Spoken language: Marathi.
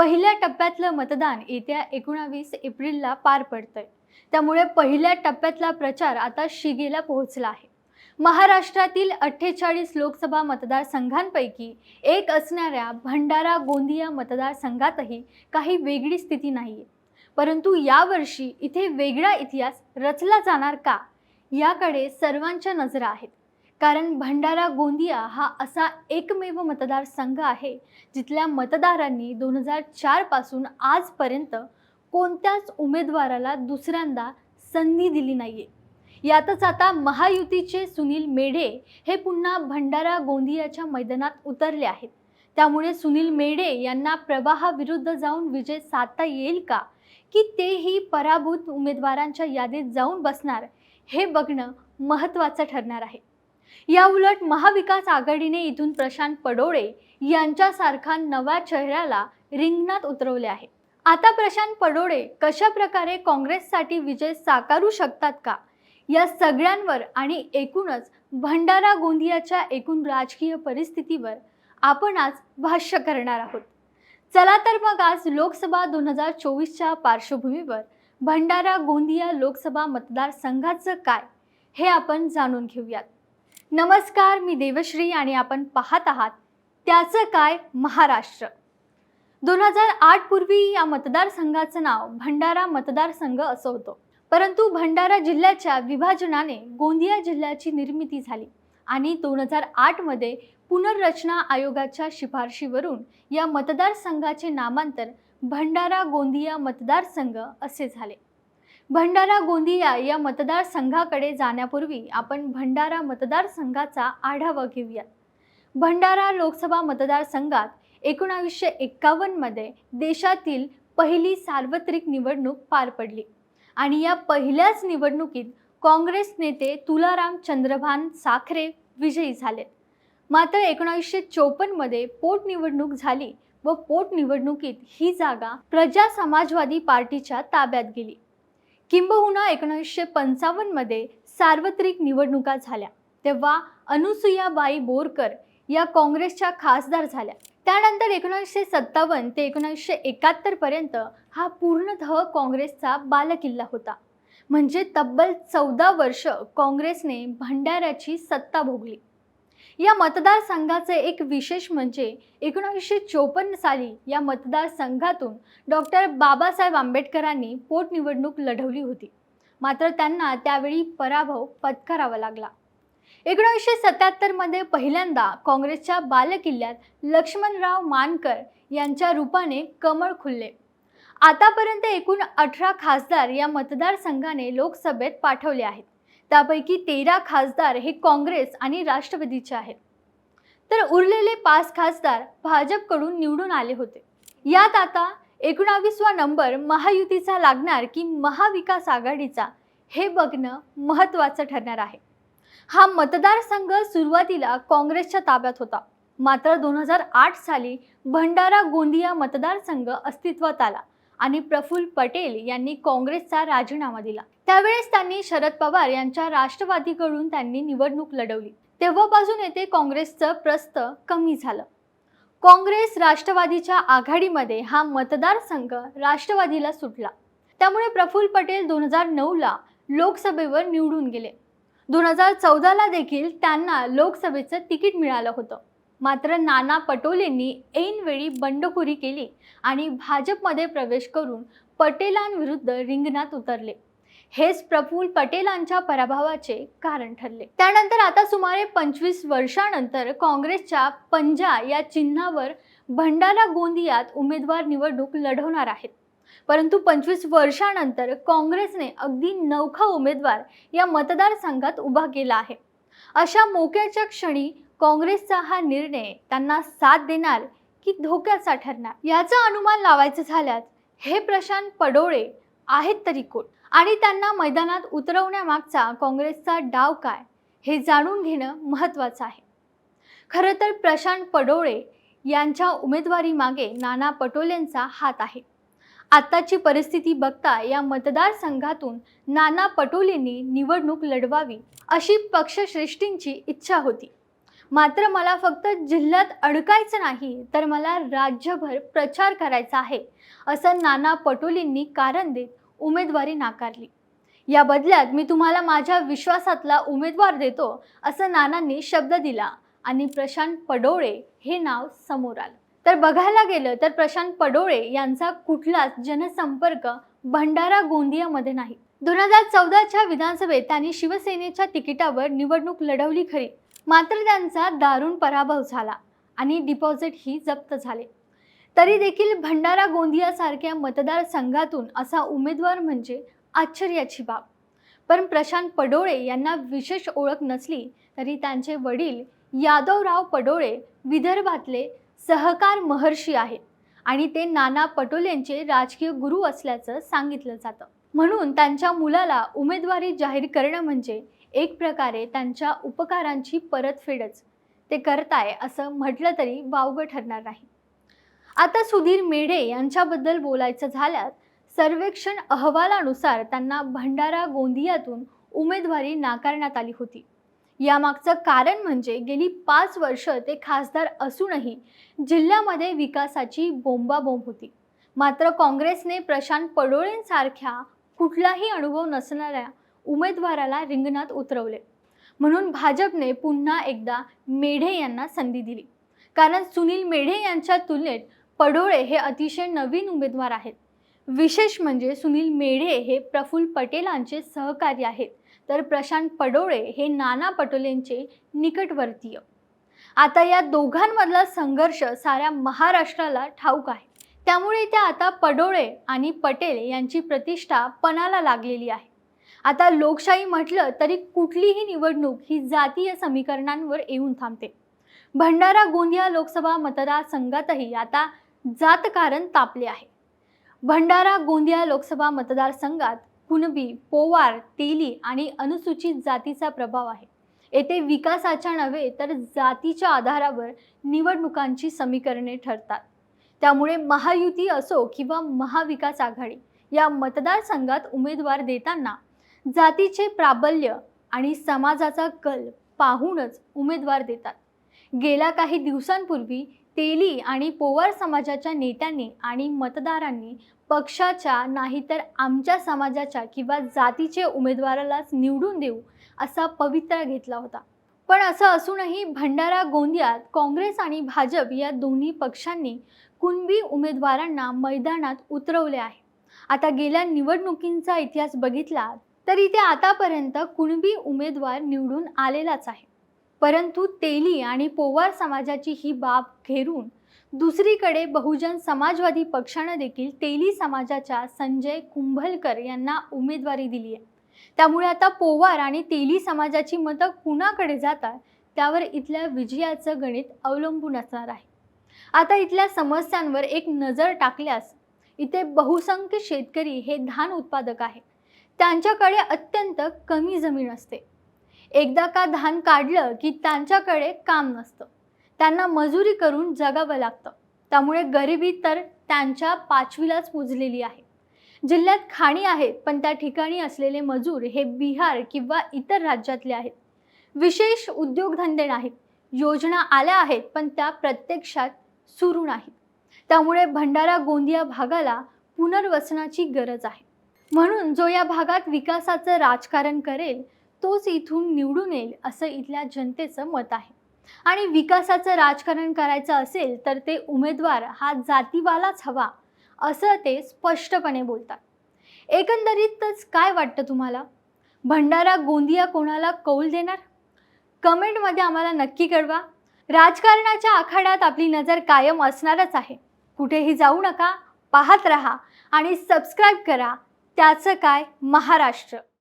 पहिल्या टप्प्यातलं मतदान येत्या एकोणावीस एप्रिलला पार पडतंय. त्यामुळे पहिल्या टप्प्यातला प्रचार आता शिगेला पोहोचला आहे. महाराष्ट्रातील अठ्ठेचाळीस लोकसभा मतदारसंघांपैकी एक असणाऱ्या भंडारा गोंदिया मतदारसंघातही काही वेगळी स्थिती नाही आहे परंतु यावर्षी इथे वेगळा इतिहास रचला जाणार का? याकडे सर्वांच्या नजरा आहेत. कारण भंडारा गोंदिया हा असा एकमेव मतदारसंघ आहे जिथल्या मतदारांनी दोन हजार चारपासून आजपर्यंत कोणत्याच उमेदवाराला दुसऱ्यांदा संधी दिली नाहीये. यातच आता महायुतीचे सुनील मेढे हे पुन्हा भंडारा गोंदियाच्या मैदानात उतरले आहेत. त्यामुळे सुनील मेढे यांना प्रवाहाविरुद्ध जाऊन विजय साधता येईल का? की तेही पराभूत उमेदवारांच्या यादीत जाऊन बसणार? हे बघणं महत्त्वाचं ठरणार आहे. या उलट महाविकास आघाडीने इथून प्रशांत पडोळे यांच्यासारखा नव्या चेहऱ्याला रिंगणात उतरवले आहे. आता प्रशांत पडोळे कशा प्रकारे काँग्रेससाठी विजय साकारू शकतात का? या सगळ्यांवर आणि एकूणच भंडारा गोंदियाच्या एकूण राजकीय परिस्थितीवर आपण आज भाष्य करणार आहोत. चला तर मग आज लोकसभा दोन हजार चोवीसच्या पार्श्वभूमीवर भंडारा गोंदिया लोकसभा मतदारसंघाचं काय हे आपण जाणून घेऊयात. नमस्कार मी देवश्री आणि आपण पाहत आहात त्याचं काय महाराष्ट्र. दोन हजार आठ पूर्वी या मतदारसंघाचं नाव भंडारा मतदारसंघ असं होतं. परंतु भंडारा जिल्ह्याच्या विभाजनाने गोंदिया जिल्ह्याची निर्मिती झाली आणि दोन हजार आठमध्ये पुनर्रचना आयोगाच्या शिफारशीवरून या मतदारसंघाचे नामांतर भंडारा गोंदिया मतदारसंघ असे झाले. भंडारा गोंदिया या मतदारसंघाकडे जाण्यापूर्वी आपण भंडारा मतदारसंघाचा आढावा घेऊयात. भंडारा लोकसभा मतदारसंघात एकोणावीसशे एक्कावन्नमध्ये देशातील पहिली सार्वत्रिक निवडणूक पार पडली. आणि या पहिल्याच निवडणुकीत काँग्रेस नेते तुलाराम चंद्रभान साखरे विजयी झालेत मात्र एकोणावीसशे चोपन्नमध्ये पोटनिवडणूक झाली व पोटनिवडणुकीत ही जागा प्रजा समाजवादी पार्टीच्या ताब्यात गेली. किंबहुना एकोणीसशे पंचावन्नमध्ये सार्वत्रिक निवडणुका झाल्या. तेव्हा अनुसुयाबाई बोरकर या काँग्रेसच्या खासदार झाल्या. त्यानंतर एकोणीसशे सत्तावन्न ते एकोणीसशे एकाहत्तरपर्यंत हा पूर्णतः काँग्रेसचा बालकिल्ला होता. म्हणजे तब्बल चौदा वर्ष काँग्रेसने भंडाऱ्याची सत्ता भोगली. या मतदारसंघाचे एक विशेष म्हणजे एकोणीसशे चोपन्न साली या मतदारसंघातून डॉक्टर बाबासाहेब आंबेडकरांनी पोटनिवडणूक लढवली होती. मात्र त्यांना त्यावेळी पराभव पत्करावा लागला. एकोणीसशे सत्याहत्तरमध्ये पहिल्यांदा काँग्रेसच्या बालकिल्ल्यात लक्ष्मणराव मानकर यांच्या रूपाने कमळ खुलले. आतापर्यंत एकूण अठरा खासदार या मतदारसंघाने लोकसभेत पाठवले आहेत. त्यापैकी तेरा खासदार हे काँग्रेस आणि राष्ट्रवादीचे आहेत. तर उरलेले पाच खासदार भाजपकडून निवडून आले होते. यात आता एकोणावीसवा नंबर महायुतीचा लागणार की महाविकास आघाडीचा हे बघणं महत्त्वाचं ठरणार आहे. हा मतदारसंघ सुरुवातीला काँग्रेसच्या ताब्यात होता. मात्र दोन हजार आठ साली भंडारा गोंदिया मतदारसंघ अस्तित्वात आला. आणि प्रफुल्ल पटेल यांनी काँग्रेसचा राजीनामा दिला. त्यावेळेस त्यांनी शरद पवार यांच्या राष्ट्रवादीकडून त्यांनी निवडणूक लढवली. तेव्हापासून येथे काँग्रेसचं प्रस्त कमी झालं. काँग्रेस राष्ट्रवादीच्या आघाडीमध्ये हा मतदारसंघ राष्ट्रवादीला सुटला. त्यामुळे प्रफुल्ल पटेल दोन हजार नऊला लोकसभेवर निवडून गेले. दोन हजार चौदाला देखील त्यांना लोकसभेचं तिकीट मिळालं होतं. मात्र नाना पटोलेंनी ऐनवेळी बंडखोरी केली आणि भाजपमध्ये प्रवेश करून पटेलांविरुद्ध रिंगणात उतरले. हेच प्रफुल्ल पटेलांच्या पराभवाचे कारण ठरले. त्यानंतर आता सुमारे पंचवीस वर्षानंतर काँग्रेसच्या पंजा या चिन्हावर भंडारा गोंदियात उमेदवार निवडणूक लढवणार आहेत. परंतु पंचवीस वर्षानंतर काँग्रेसने अगदी नवखा उमेदवार या मतदारसंघात उभा केला आहे. अशा मोक्याच्या क्षणी काँग्रेसचा हा निर्णय त्यांना साथ देणार की धोक्याचा ठरणार याचं अनुमान लावायचं झाल्यास हे प्रशांत पडोळे आहेत तरी कोण? आणि त्यांना मैदानात उतरवण्यामागचा काँग्रेसचा डाव काय? हे जाणून घेणं महत्त्वाचं आहे. खरं तर प्रशांत पडोळे यांच्या उमेदवारीमागे नाना पटोलेंचा हात आहे. आत्ताची परिस्थिती बघता या मतदारसंघातून नाना पटोलेंनी निवडणूक लढवावी अशी पक्षश्रेष्ठींची इच्छा होती. मात्र मला फक्त जिल्ह्यात अडकायचं नाही तर मला राज्यभर प्रचार करायचा आहे असं नाना पटोलींनी कारण देत उमेदवारी नाकारली. या बदल्यात मी तुम्हाला माझ्या विश्वासातला उमेदवार देतो असं नानांनी शब्द दिला आणि प्रशांत पडोळे हे नाव समोर आलं. तर बघायला गेलं तर प्रशांत पडोळे यांचा कुठलाच जनसंपर्क भंडारा गोंदियामध्ये नाही. दोन हजार चौदाच्या विधानसभेत त्यांनी शिवसेनेच्या तिकिटावर निवडणूक लढवली खरी. मात्र त्यांचा दारुण पराभव झाला आणि डिपॉझिटही जप्त झाले. तरी देखील भंडारा गोंदियासारख्या मतदारसंघातून असा उमेदवार म्हणजे आश्चर्याची बाब. पण प्रशांत पडोळे यांना विशेष ओळख नसली तरी त्यांचे वडील यादवराव पडोळे विदर्भातले सहकार महर्षी आहेत आणि ते नाना पटोलेंचे राजकीय गुरु असल्याचं सांगितलं जातं. म्हणून त्यांच्या मुलाला उमेदवारी जाहीर करणं म्हणजे एक प्रकारे त्यांच्या उपकारांची परतफेडच ते करताय असं म्हटलं तरी वावगं ठरणार नाही. आता सुधीर मेढे यांच्याबद्दल बोलायचं झाल्यास सर्वेक्षण अहवालानुसार त्यांना भंडारा गोंदियातून उमेदवारी नाकारण्यात आली होती. यामागचं कारण म्हणजे गेली पाच वर्ष ते खासदार असूनही जिल्ह्यामध्ये विकासाची बोंबाबोंब होती. मात्र काँग्रेसने प्रशांत पडोळेंसारख्या कुठलाही अनुभव नसणाऱ्या उमेदवाराला रिंगणात उतरवले. म्हणून भाजपने पुन्हा एकदा मेढे यांना संधी दिली. कारण सुनील मेढे यांच्या तुलनेत पडोळे हे अतिशय नवीन उमेदवार आहेत. विशेष म्हणजे सुनील मेढे हे प्रफुल्ल पटेलांचे सहकारी आहेत. तर प्रशांत पडोळे हे नाना पटोलेंचे निकटवर्तीय. आता या दोघांमधला संघर्ष साऱ्या महाराष्ट्राला ठाऊक आहे. त्यामुळे त्या आता पडोळे आणि पटेल यांची प्रतिष्ठा पणाला लागलेली आहे. आता लोकशाही म्हटलं तरी कुठलीही निवडणूक ही जातीय समीकरणांवर येऊन थांबते. भंडारा गोंदिया लोकसभा मतदारसंघातही आता जातकारण तापले आहे. भंडारा गोंदिया लोकसभा मतदारसंघात कुणबी पोवार तेली आणि अनुसूचित जातीचा प्रभाव आहे. येथे विकासाच्या नव्हे तर जातीच्या आधारावर निवडणुकांची समीकरणे ठरतात. त्यामुळे महायुती असो किंवा महाविकास आघाडी या मतदारसंघात उमेदवार देताना जातीचे प्राबल्य आणि समाजाचा कल पाहूनच उमेदवार देतात. गेल्या काही दिवसांपूर्वी तेली आणि पोवार समाजाच्या नेत्यांनी आणि मतदारांनी पक्षाच्या नाही तर आमच्या समाजाच्या किंवा जातीचे उमेदवारालाच निवडून देऊ असा पवित्रा घेतला होता. पण असं असूनही भंडारा गोंदियात काँग्रेस आणि भाजप या दोन्ही पक्षांनी कुणबी उमेदवारांना मैदानात उतरवले आहे. आता गेल्या निवडणुकींचा इतिहास बघितला तर इथे आतापर्यंत कुणबी उमेदवार निवडून आलेलाच आहे. परंतु तेली आणि पोवार समाजाची ही बाब घेरून दुसरीकडे बहुजन समाजवादी पक्षानं देखील तेली समाजाच्या संजय कुंभलकर यांना उमेदवारी दिली आहे त्यामुळे आता पोवार आणि तेली समाजाची मतं कुणाकडे जातात त्यावर इथल्या विजयाचं गणित अवलंबून असणार आहे. आता इथल्या समस्यांवर एक नजर टाकल्यास इथे बहुसंख्य शेतकरी हे धान उत्पादक आहे त्यांच्याकडे अत्यंत कमी जमीन असते. एकदा का धान काढलं की त्यांच्याकडे काम नसतं. त्यांना मजुरी करून जगावं लागतं. त्यामुळे गरिबी तर त्यांच्या पाचवीलाच पुजलेली आहे. जिल्ह्यात खाणी आहेत पण त्या ठिकाणी असलेले मजूर हे बिहार किंवा इतर राज्यातले आहेत. विशेष उद्योगधंदे नाहीत. योजना आल्या आहेत पण त्या प्रत्यक्षात सुरू नाहीत. त्यामुळे भंडारा गोंदिया भागाला पुनर्वसनाची गरज आहे. म्हणून जो या भागात विकासाचं राजकारण करेल तोच इथून निवडून येईल असं इथल्या जनतेचं मत आहे. आणि विकासाचं राजकारण करायचं असेल तर ते उमेदवार हा जातीवालाच हवा. असं ते स्पष्टपणे बोलतात. एकंदरीतच काय वाटतं तुम्हाला? भंडारा गोंदिया कोणाला कौल देणार? कमेंटमध्ये आम्हाला नक्की कळवा. राजकारणाच्या आखाड्यात आपली नजर कायम असणारच आहे. कुठेही जाऊ नका पाहत रहा आणि सबस्क्राईब करा. त्याचं काय? महाराष्ट्र.